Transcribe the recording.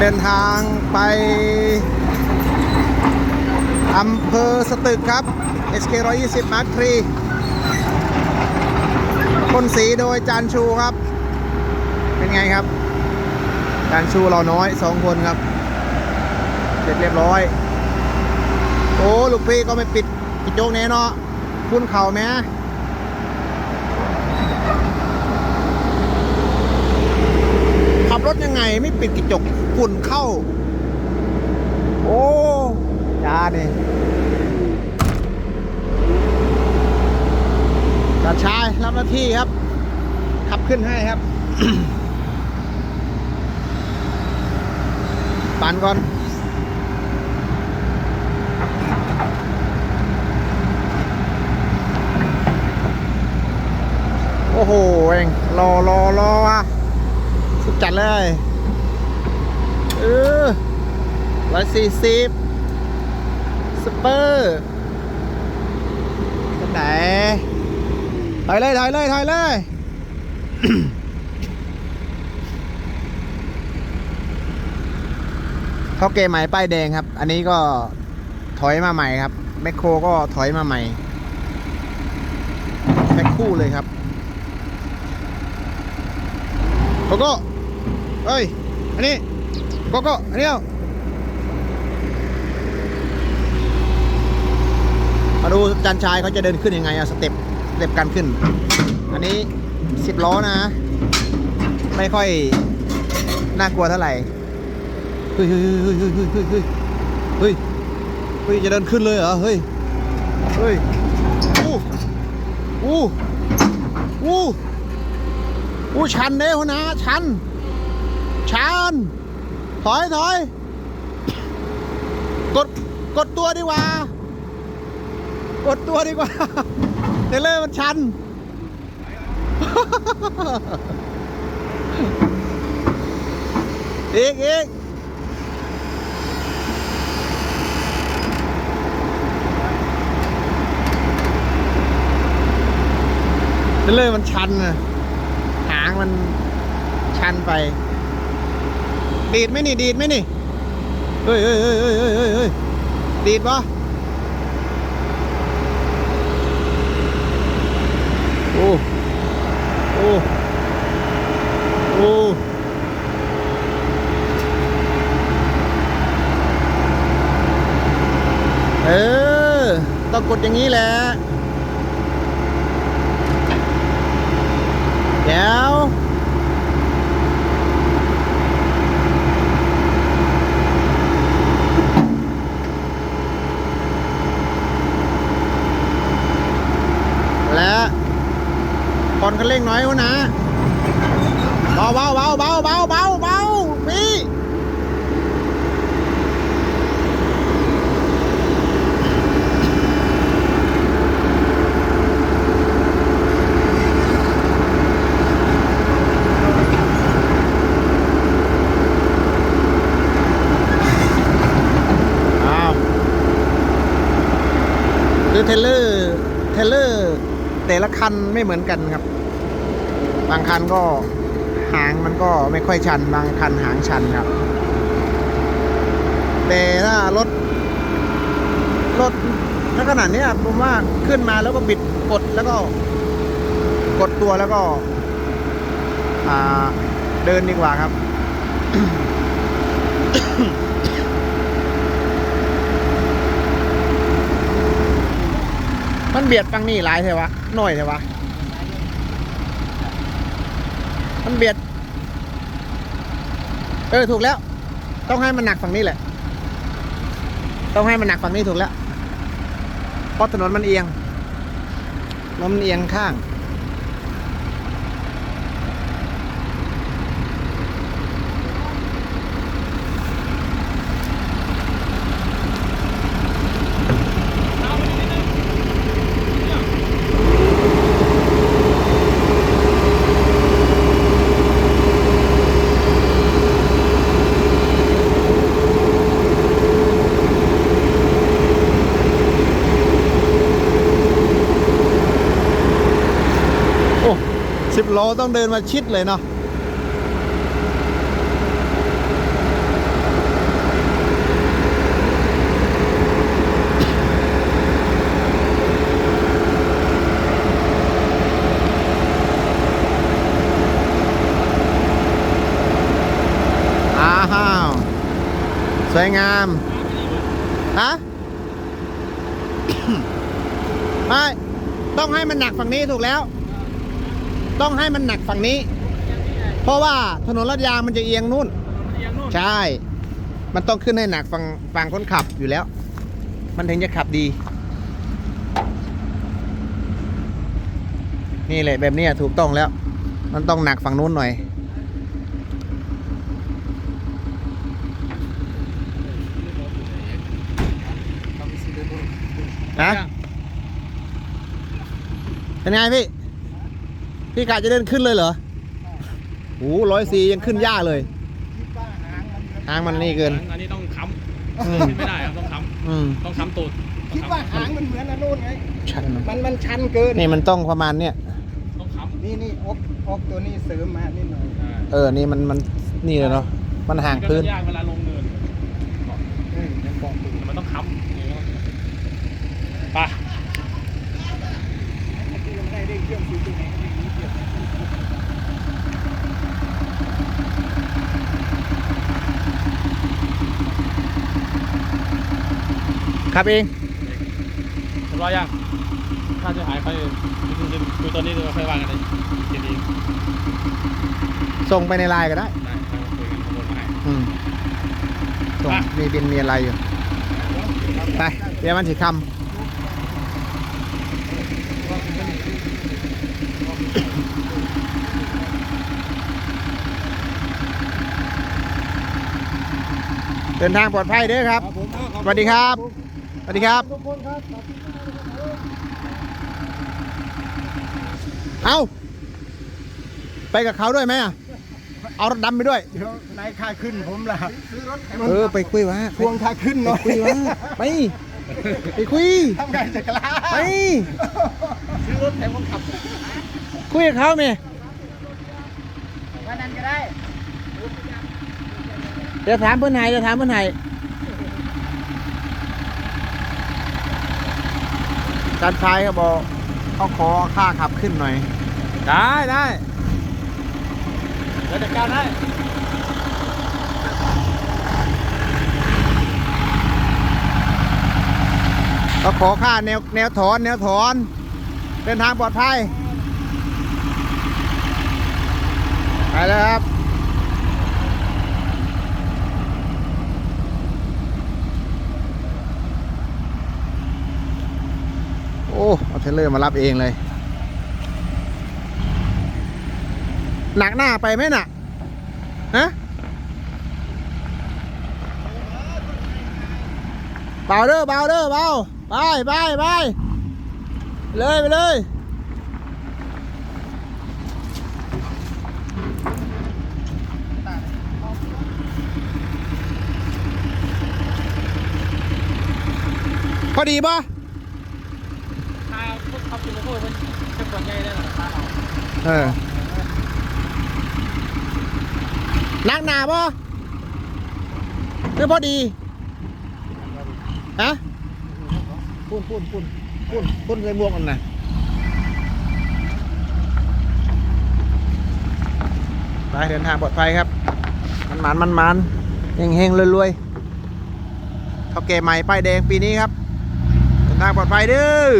เดินทางไปอำเภอสตึกครับ SK 120 Mark 3พ่นสีโดยจานชูครับ เป็นไงครับ จานชูเราน้อยสองคนครับ เสร็จเรียบร้อย โอ้ ลูกพี่ก็ไม่ปิดกระจกแน่เนาะพุ่นเข่าแม้ขับ รถยังไงไม่ปิดกระจกฝุ่นเข้า โอ้ยาเนี่ยจัดชายรับหน้าที่ครับ ขับขึ้นให้ครับปั่นก่อนโอ้โหเองรอรอรอว่ะ จัดเลยเออร้อยสี่สิบสเปอร์ไหนถอยเลยถอยเลยถอยเลยเขาเกใหม่ป้ายแดงครับ อันนี้ก็ถอยมาใหม่ครับแมคโครก็ถอยมาใหม่แพ็คคู่เลยครับโกโก้ เอ้ย อันนี้โกโก้อันนี้เอามาดูจันชายเขาจะเดินขึ้นยังไงอะสเต็ปสเต็ปการขึ้น อันนี้สิบล้อนะ ไม่ค่อยน่ากลัวเท่าไหร่ เฮ้ยเฮ้ยเฮ้ยเฮ้ยเฮ้ยเฮ้ยเฮ้ยเฮ้ยจะเดินขึ้นเลยเหรอ เฮ้ย เฮ้ย อู้ อู้ อู้ อู้ชันเด้หัวหนะชัน ชันถอยถอยกดกดตัวดีกว่า กดตัวดีกว่าเทเลอร์มันชัน อีกอีกเทเลอร์มันชันอะหางมันชันไป ดีดไหมนี่ดีดไหมนี่เฮ้ยเฮ้ยเฮ้ยเฮ้ยเฮ้ยเฮ้ยเฮ้ยดีดปะโอ้โอ้โอ้เออต้องกดอย่างนี้แหละเดี๋ยว และผ่อนคัน เร่งน้อยวะนะเบาเบาเบาเบาเบาเบาเบาพี่อ้าวคือเทเลอร์ เทเลอร์ แต่ละคันไม่เหมือนกันครับ บางคันก็หางมันก็ไม่ค่อยชัน บางคันหางชันครับ แต่ถ้ารถรถถ้าขนาดนี้ผมว่าขึ้นมาแล้วก็บิดกดแล้วก็ กดตัวแล้วก็เดินดีกว่าครับ มันเบียดฟังนี่หลายเทวะหน่อยเทวะ มันเบียด เออ ถูกแล้ว ต้องให้มันหนักฝั่งนี้แหละ ต้องให้มันหนักฝั่งนี้ถูกแล้ว เพราะถนนมันเอียงถมันเอียงข้าง สิบโลต้องเดินมาชิดเลยเนาะสวยงามฮะไม่ต้องให้มันหนักฝั่งนี้ถูกแล้ว ต้องให้มันหนักฝั่งนี้ เพราะว่าถนนลาดยางมันจะเอียงนู่น ใช่ มันต้องขึ้นให้หนักฝั่งฝั่งคนขับอยู่แล้ว มันถึงจะขับดี นี่แหละแบบนี้อะถูกต้องแล้ว มันต้องหนักฝั่งนู้นหน่อยนะเป็นไงพี่ พี่กะจะเดินขึ้นเลยเหรอโอ้ร้อยสี่ยังขึ้นยากเลยหางมันนี่เกิน อันนี้ต้องค้อืมำไม่ได้ครับต้องค้อืมำต้องค้ำตูดต้อคิงดค้ำว่าหางมันเหมือนอันนู้นไงชันเนอะมันมันชันเกิน นี่มันต้องประมาณเนี้ยต้องค้ำนี่นี่อกอกตัวนี้เสริมมานิดหน่อยเออ นี่มันมันนี่เลยเนาะ มันห่างพื้นก็ยากเวลาลงเนินเออยังบอกถูกมันต้องค้ำอย่างเงี้ยไป ที่ยังไม่ได้เร่งเครื่องคือตัวไหนเร่งนิดเดียวครับเองเรียบร้อยยังค่าเสียหายค่อยดูตอนนี้ดูค่อยว่ากันเลยทีนี้ส่งไปในไลน์ก็ได้ได้ค่อยคุยกันขบวนมาให้ อืมส่งอะ มีบินมีอะไรอยู่ ไป เดี๋ยวมันถือคำ เดินทางปลอดภัยเด้อครับครับผมสวัสดีครับ สวัสดีครับทุกคนครับ เอาไปกับเขาด้วยไหมอะ เอารถดำไปด้วย เดี๋ยวนายค่าขึ้นผมล่ะซื้อรถเออ ไปคุยวะทวงค่าขึ้นหน่อยคุยวะไป ไปคุยทำไงจะกล้าไปซื้อรถแถมคนขับ คุยกับเขาไหมวันนั้นก็ได้เดี๋ยวถามเพื่อนไห้เดี๋ยวถามเพื่อนไห้การชายเขาบอกเขาขอค่าขับขึ้นหน่อย ได้ได้เดี๋ยวจัดการให้เขาขอค่าแนวแนวถอนแนวถอน เดินทางปลอดภัย ไปแล้วครับ โอ้ เอาเทร ลเลอร์มารับเองเลย หนักหน้าไปไหมน่ะฮะเบาเด้อเบาเด้อเบาไปไปไปเลยไปเลยพอดีป่ะ ถ้าพวกเขาเป็นพวกมันเป็น ส่วนใหญ่ได้หรอตาเราเออนักหนาป่ะไม่พอดีฮะปุ่นปุ่นปุ่นปุ่นปุ่นใส่หมวกมันนะไปเดินทางปลอดภัยครับ มันมันมันมันเฮงเฮงรวยรวยๆเขาเก๋ใหม่ป้ายแดงปีนี้ครับ เดินทางปลอดภัยเด้อ